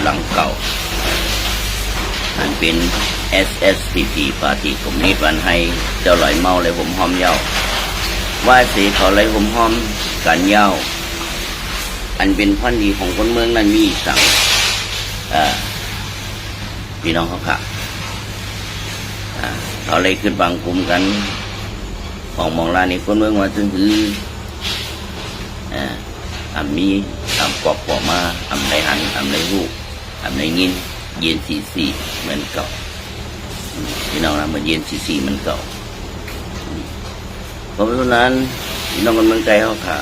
งเนาะพี่น้องเมืองใต้เขากันเนาะในเสจะลอยเมาเอ่ออยู่อำไรกินอำไรอ่าญาซึกเวลีเขาหยิบเงินเตแลอะไรเขาอ่าอะไรเขาผมขึ้นเกินเก่าหลังเก่าอันเป็น SSPP ปาร์ตี้กลุ่มนี้วันให้เจ้าลอยเมาเลยผมหอมเย้าว่าสีเขาเลยผมหอมกันเย้าอันเป็นพันธีของคนเมืองนั้นมีสั่งอ่อพี่น้องเขาค่ะอ่าเขาเลยขึ้นบางกลุ่มกันของมองลานี่คนเมืองมาถึงคืออ่าอำมีอ่ำปอกปอมาอ่ำไรหันอ่ำไรหู อำไรยินเย็นสีสีเหมือนเก่าพี่น้องนะมันเย็นสีสีเหมือนเก่าเพราะฉะนั้นพี่น้องคนเมืองไทยเขาค่ะ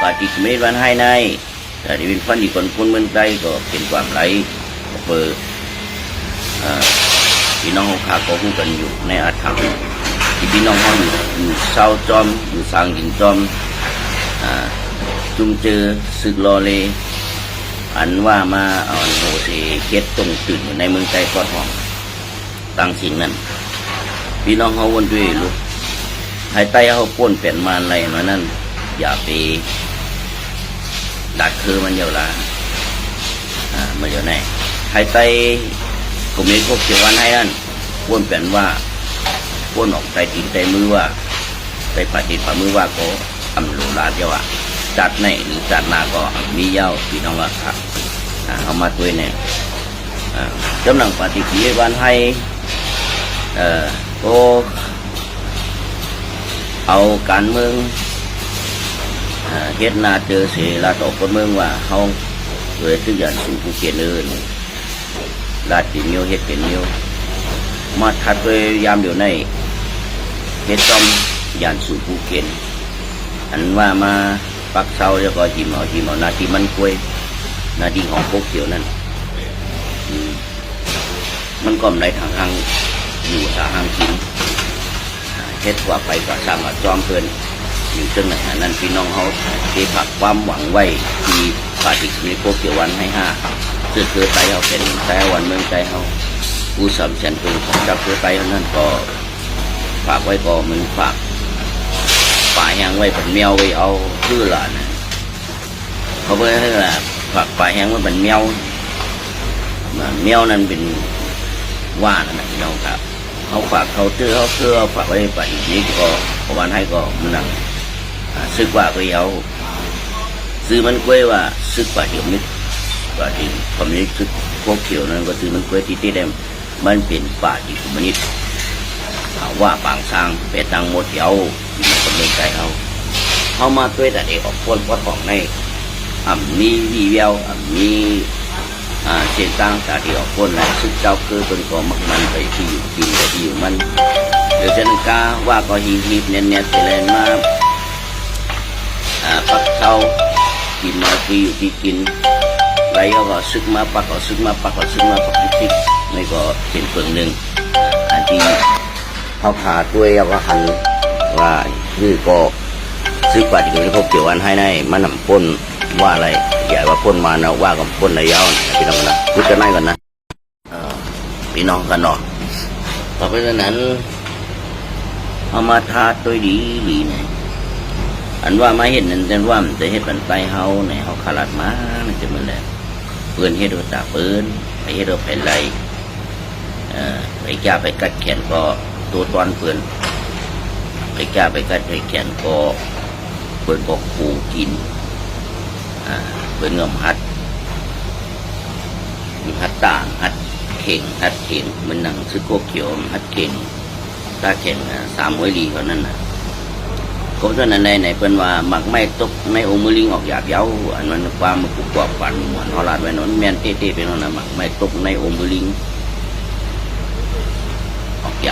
ปาฏิกเมตวันให้ในแต่ที่เป็นฟันอีกคนคนเมืองไทยก็เป็นความไรเปิดอ่าพี่น้องเขาค่ะก็พูดกันอยู่ในอาถรรพ์ที่พี่น้องเขาอยู่อยู่เศร้าจอมอยู่สร้างหินจอมจุมเจอศึกรอเล อันว่ามาเอาอันโหเสเก็ดตรงตื่นอยู่ในเมืองใจกอดห้องตั้งสิ่งนั้นพี่น้องเขาวนด้วยลูกภายใต้เขาป้วนเปลี่ยนมาอะไรมานั่น อย่าไปดักคือมันเยาวละอ่ามันเยาวแน่ภายใต้กลุ่มนี้พวกเกี่ยววันให้นั่นป้วนเปลี่ยนว่าป้วนออกใจติดใจมือว่าไปปฏิบัติมือว่าก็อำโลลาเดียวอะ จัดในหรือจัดนาก็มีเย้าพี่น้องว่าครับเอามาด้วยเนี่ยอ่ากำลังปฏิกิริยาวันให้เอ่อก็เอาการเมืองเฮ็ดนาเจอเสียลาตกคนเมืองว่าเขาเกิดทุกอย่างสู่ผู้เขียนเอินลาดติเมียวเฮ็ดเป็นเมียวมาทัดโดยยามเดี๋ยวในเฮ็ดจอมยานสู่ผู้เขียนอันว่ามา ปักเสาแล้วก็จิมเอาจิมเอานาทีมันกล้วย นาทีของพวกเขียวนั่นมันก็ในทางทางอยู่ทางทางกินเฮ็ดกว่าไปกว่าสร้างกับจอมเพื่อนอยู่ซึ่งไหนอันนั้นพี่น้องเขาที่ผักความหวังไว้ที่ปาฏิมีพวกเขียววันให้ห้าซึ่งคือไตเขาเป็นแต่วันเมืองใจเขาผู้สำชันตัวของเจ้าคือไตเขานั่นก็ฝากไว้ก็มึงฝาก ป่ายังไว้เป็นแมวไว้เอาคือหลานเขาเพื่อให้ละฝักป่าแห้งไว้เป็นแมวแมวนั้นเป็นว่านั่นนะพี่น้องครับเขาฝากเขาเตื้อเขาเตื้อฝากไว้ป่าอีกนี้ก็ประวันให้ก็มันนั่งซึกว่าก็เอาซื้อมันกล้วยว่าซึกป่าเดี๋ยวมิดป่าที่ผมนี้ซึกพวกเขียวนั้นก็ซื้อมันกล้วยที่ที่เดมมันเป็นป่าที่คุมนิด เอาว่าปางสร้างไปตังหมดเดียวมันก็ไม่ใจเขาเขามาช่วยแต่เด็กออกพ้นวัดของในอ่ำมีวีเวลอ่ำมีอ่าเส้นสร้างสาที่ออกพ้นและซึ่งเจ้าคือเป็นก็มักมันไปที่อยู่กินไปที่อยู่มันเดี๋ยวเจนกาว่าก็ฮีฮีเนียนเนียนเลนมาอ่าปักเท้ากินมาที่อยู่ที่กินไรเขาก็ซึกมาปักก็ซึกมาปักก็ซึกมาปักที่ที่นี่ก็เป็นส่วนหนึ่งอันที่ เขาขาด้วยเอาว่าหันว่าคือก็ซื้อกว่าที่เขาเกี่ยววันให้ในมันนำพ้นว่าอะไรอย่าว่าพ้นมานะว่ากับพ้นระยะนะพี่น้องนะพูดกันได้ก่อนนะพี่น้องกันเนาะเพราะฉะนั้นเอามาทาตัวดีดีเนี่ยอันว่ามาเห็นนั่นแต่ว่ามันจะเห็นปันไปเฮาเนี่ยเฮาขาลัดมามันจะมันแหละเปืนเฮ็ดเอาตาเปืนไปเฮ็ดเอาไปไล่เอ่อไปจ้าไปกัดแขนก็ ตัวตอนเปื่อนไปกล้าไปกัดไปแขนก็เปื่อนก็ขู่กินอ่าเปื่อนเงมหัดหัดต่างหัดเข่งหัดเข่งมันหนังซึกโกเขียวหัดเข่งตาเข่งอะสามมวยลีเท่านั้นนะก็เท่านั้นในในเปิ้นว่าหมักไม่ตกในองมือลิงออกหยาบเย้าอันมันความมันกุกกวบฝันหมวนฮอลาดไว้นนแมนเต้เต้ไปนั่นนะหมักไม่ตกในองมือลิง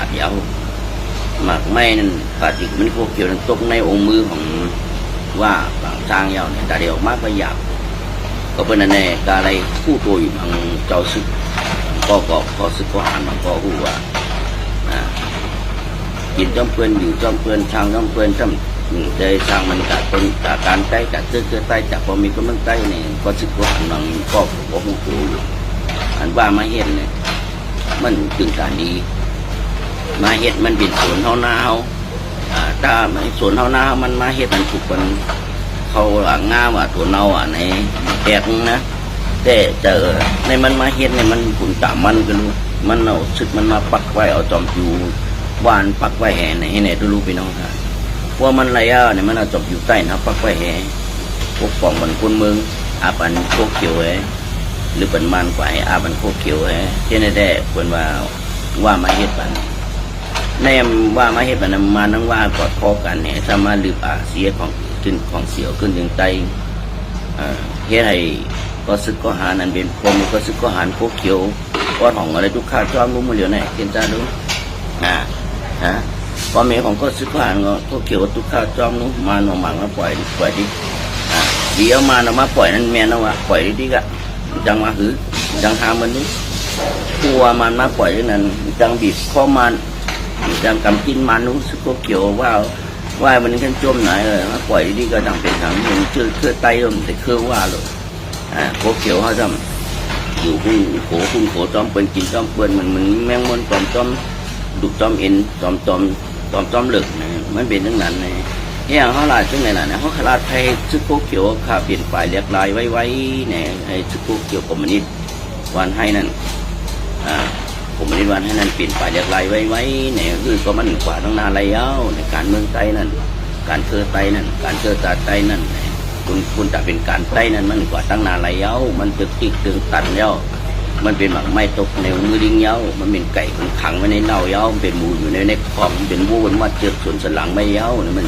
ออกหยาบเย้าหมากไม้นั่นปาจิกมันพวกเกี่ยวนั้นตกในองค์มือของว่าบางสร้างเย้าเนี่ยแต่เดี๋ยวมาก็หยาบก็เป็นแน่กอะไรผู้ตัวอยู่ทางเจ้าซึกก็ก็ก็ซึกก็หันมาก็หูว่าอ่ากินจอมเพื่อนอยู่จอมเพื่อนทางจอมเพื่อนจำอืมใจทางมันจากคนจากการใต้จากเสื้อเสื้อใต้จากพอมีคนเมืองใต้เนี่ยก็ซึกก็หันมาก็ก็หูตัวอยู่อันว่ามาเห็นเนี่ยมันถึงการดี มาเห็ดมันเป็นสวนเฮานาเฮาอ่าถ้าไม่สวนเฮานาเฮามันมาเห็ดมันถูกมันเขาอ่างามอะตัวเนาอะในแอกนะแต่เจอในมันมาเฮ็ดในมันผุนตามมันก็รู้มันเอาซึกมันมาปักไว้เอาจอมอยู่วานปักไว้แห่ในให้ไหนทุรู้พี่น้องครับว่ามันระยะเนี่ยมันเอาจอมอยู่ใต้นะปักไว้แห่พวกป่องบันคนเมืองอาปันโคกเขียวแห่หรือเป็นมันกว่าอาปันโคกเขียวแห่เช่นได้เพิ่นว่าว่ามาเฮ็ดปัน แนมว่ามาเฮ็ดปันมานังว่ากอดคอกันเนี่ยถ้ามาลืบอาเสียของขึ้นของเสียวขึ้นถึงไตเอ่อเฮ็ดให้ก็ซึกก็หานันเป็นพวกมันก็ซึกก็หานพวกเขียวก็ของอะไรทุกข้าจ้อมรู้มาเหลียวไหนเกินจ้ารู้อ่าฮะพอเมของก็ซึกก็หานก็พวกเขียวทุกข้าจอมรู้มาหนอหมังมาปล่อยปล่อยดิอ่าเดี๋ยวมาหนอมาปล่อยนั่นแม่นะวะปล่อยดิดิกะจังมาหือจังหามันนู้กลัวมันมาปล่อยนั่นจังบีบข้อมัน จังกำกินมันนู้สึกก็เขียวว่าว่ามันขึ้นจมไหนเลยมาปล่อยดีก็ดังเป็นถังมันเชื่อเชื่อไตมันแต่เครื่องว่าเลยอ่าโคเขียวเขาจำอยู่หุ้นโขหุ้นโขจอมเปิ้นกินจอมเปิ้นมันเหมือนแมงมันจอมจอมดุจอมเอ็นจอมจอมจอมจอมหลึกนะมันเป็นทั้งนั้นเลยเนี่ยเขาลาดจังไหนล่ะเนี่ยเขาขลาดไทยซึกโคเขียวขาเปลี่ยนฝ่ายเรียกลายไว้ไว้เนี่ยไอ้ซึกโคเขียวกรมนิดวันให้นั่นอ่า ผมไม่ได้วันให้นั่นเปลี่ยนไปเรียกไรไว้ไว้เนี่ยคือก็มันกว่าตั้งนานไรเย้าในการเมืองไต้นั่น การเคอไต้นั่น การเคอตาไต้นั่นคุณคุณจะเป็นการไต้นั่นมันกว่าตั้งนานไรเย้ามันตึกติกตึงตันเย้ามันเป็นหมักไม้ตกในมือดิ้งเย้ามันเป็นไก่มันขังไว้ในเน่าเย้ามันเป็นหมูอยู่ในในคอมเป็นวูมันมาเจือกส่วนสลังไม่เย้าเนี่ยมัน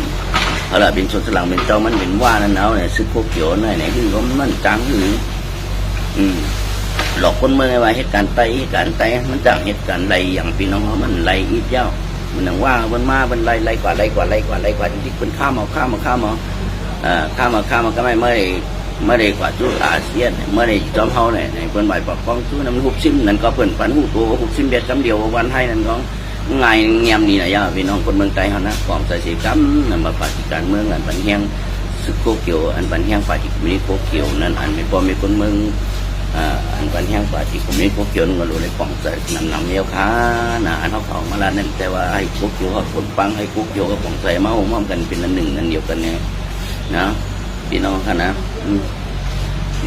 เอาละเป็นส่วนสลังเป็นเจ้ามันเป็นว่านั่นเอาเนี่ยซึกพวกเขียวนั่นไหนคือก็มันจางคืออืม หลอกคนเมืองไงว่าเหตุการณ์ไตเหตุการณ์ไตมันจากเหตุการณ์ไรอย่างพี่น้องเขามันไรอีกเย้ามันนังว่ามันมามันไรไรกว่าไรกว่าไรกว่าไรกว่าจริงๆเป็นข้ามเอาข้ามเอาข้ามเอาข้ามเอาข้ามเอาก็ไม่ไม่ไม่ได้กว่าจุดอาเซียนไม่ได้จอมเฮาเนี่ยในเพิ่นไหวปกป้องจุดนั้นหุบซิมนั่นก็เพิ่นปันหูตัวหุบซิมเบ็ดคำเดียววันให้นั่นก็ง่ายเงียบนี่นะย่าพี่น้องคนเมืองไทยเขานะกองใส่สีกำนำมาปฏิการเมืองอันปันแห้งสึกโคเกี่ยวอันปันแห้งฝ่ายมีโคเกี่ยวนั่นอันเป็นพอมีคนเมือง อ่าอันปันแห้งกว่าที่ผมม่พวกเกี่ยวนึงก็รู้ในกล่องใส่นำนำเมียวค้าหนาอันเขาเมาล้วนั่นแต่ว่าให้พวกเกี่ยวกับคนปังให้พวกเกี่ยวกับกล่องใส่มาห้อมกันเป็นอันหนึ่งอันเดียวกันเนี่ยนะพี่น้องค่ะนะ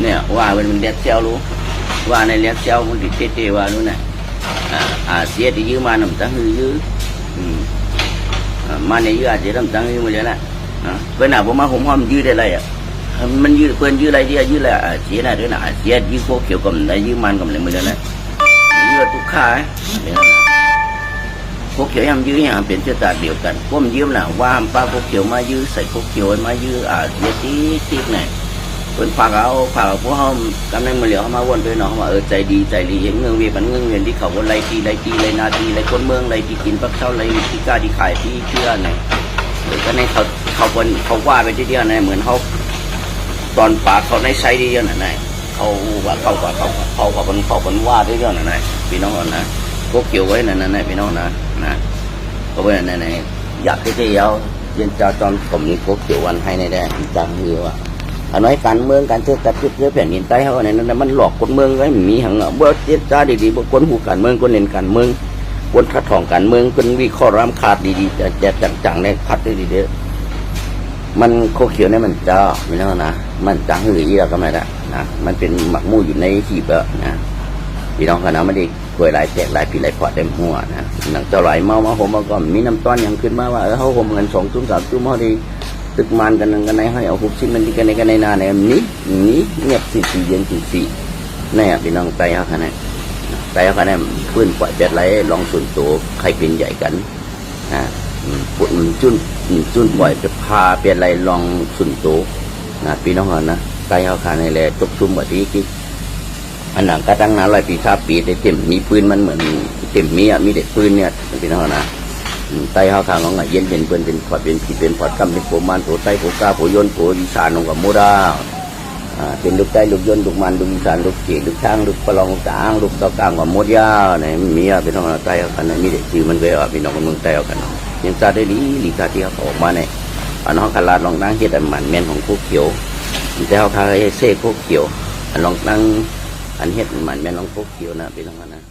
เนี่ยว่าเป็นมันเลียดเซลรู้ว่าในเลียดเซลมันติดเตว่ารู้น่ะอ่าอาเซียที่ยืมมาหนุ่มตั้งฮือยื้อมามาในยื้ออาจจะทำตั้งฮือมาเลยนะอ่าเป็นหน้าผมมาผมห้อมยื้อได้ไรอะ มันยืดเพื่อนยืดอะไรที่ยืดอะไรอะเสียนะด้วยนะเสียยืดพวกเกี่ยวกับอะไรยืดมันกับอะไรมือนั่นะยืดทุกข้าเนี่ยพวกเขียวยังยืดยังเป็นเชื้อตาเดียวกันพวกมันยืมน่ะว่าป้าพวกเขียวมายืดใส่พวกเขียวมายืดอ่าเสียทีที่ไหนเป็นฝากเอาฝากพวกเขากำลังมาเหลียวเขามาวนไปเนาะว่าเออใจดีใจดีเห็นเมืองเวียนเมืองเวียนที่เขาวนไรทีไรทีไรนาทีไรคนเมืองไรที่กินปักเช่าไรที่กล้าที่ขายที่เชื่อไหนหรือก็ในเขาเขาวนเขาว่าไปที่เดียวนะเหมือนเขา ตอนปากเขาในใช้ดีเยอะหน่อยเขาว่าเขาว่าเขาเขาเขาเป็นเขาเป็นว่าได้เยอะหน่อยนะพี่น้องนะพวกเกี่ยวไว้นั่นนะพี่น้องนะนะก็ไว้นั่นนะอยากที่จะเยาเย็นจ้าตอนผมนี้พวกเกี่ยววันให้ในแดนจังเหือว่าอันไว้การเมืองการเชื่อตัดเชื่อแผ่นดินใต้เขาเนี่ยนั่นมันหลอกคนเมืองไว้มีหังเมื่อเย็นจ้าดีๆบางคนหูการเมืองคนเล่นการเมืองคนทัดทองการเมืองคนวิเคราะห์รำขาดดีๆจะจะจังๆในคัดได้ดีเด้อมันโคเขียวเนี่ยมันจ้าไม่ต้องนะ มันจังหือยี่เราก็ไม่ได้นะมันเป็นหมักมู่อยู่ในหีบอะนะพี่น้องคณะไม่ได้ควยหลายแจกหลายปีหลายพอเต็มหัวนะหนังเจ้าไหลเมามาผมมาก่อนมีน้ำต้อนยังขึ้นมาว่าเออเขาผมเงินสองจุ่มสามจุ่มเขาดีตึกมันกันนึงกันในให้เอาหุบชิ้นมันที่กันในกันในนาเนี่ยนี้นี้เงียบสี่สี่เย็นสี่สี่แน่พี่น้องใจเขาคะแนนใจเขาคะแนนพื้นปล่อยแจกไหลลองส่วนตัวใครเป็นใหญ่กันนะปุ่นจุนจุนบ่อยจะพาเปลี่ยนอะไรลองสุนโต นะพี่น้องนะไกลเอาขาในแลจบซุ่มแบบนี้ที่อันหนังกระตั้งนานหลายปีชาปีแต่เต็มมีปืนมันเหมือนเต็มมีอะมีเด็กปืนเนี่ยพี่น้องนะไตเขาขางของอะเย็นเป็นปืนเป็นพอดเป็นผีเป็นพอดกำเป็นโผมันโผไตโผกาโผยนโผอีสานของกับโมดาอ่าเป็นลูกไก่ลูกยนลูกมันลูกอีสานลูกเกีลูกช้างลูกปลองลูกกลางลูกตะกางกับมดยาเนี่ยมีอะพี่น้องเอาใต้เอากันนมีเด็กชื่อมันก็เอาพี่น้องกับเมืองใต้เอากันเนาะยังซาได้ลีลีกาที่เขาออกมาเนี่ย อันน้องคาราดลองนั่งเฮ็ดอันหมันแมนของคุกเขียวแต่เขาคาเซ่คุกเขียวอันลองนั่งอันเฮ็ดอันหมันแมนของคุกเขียวนะพี่น้องนะ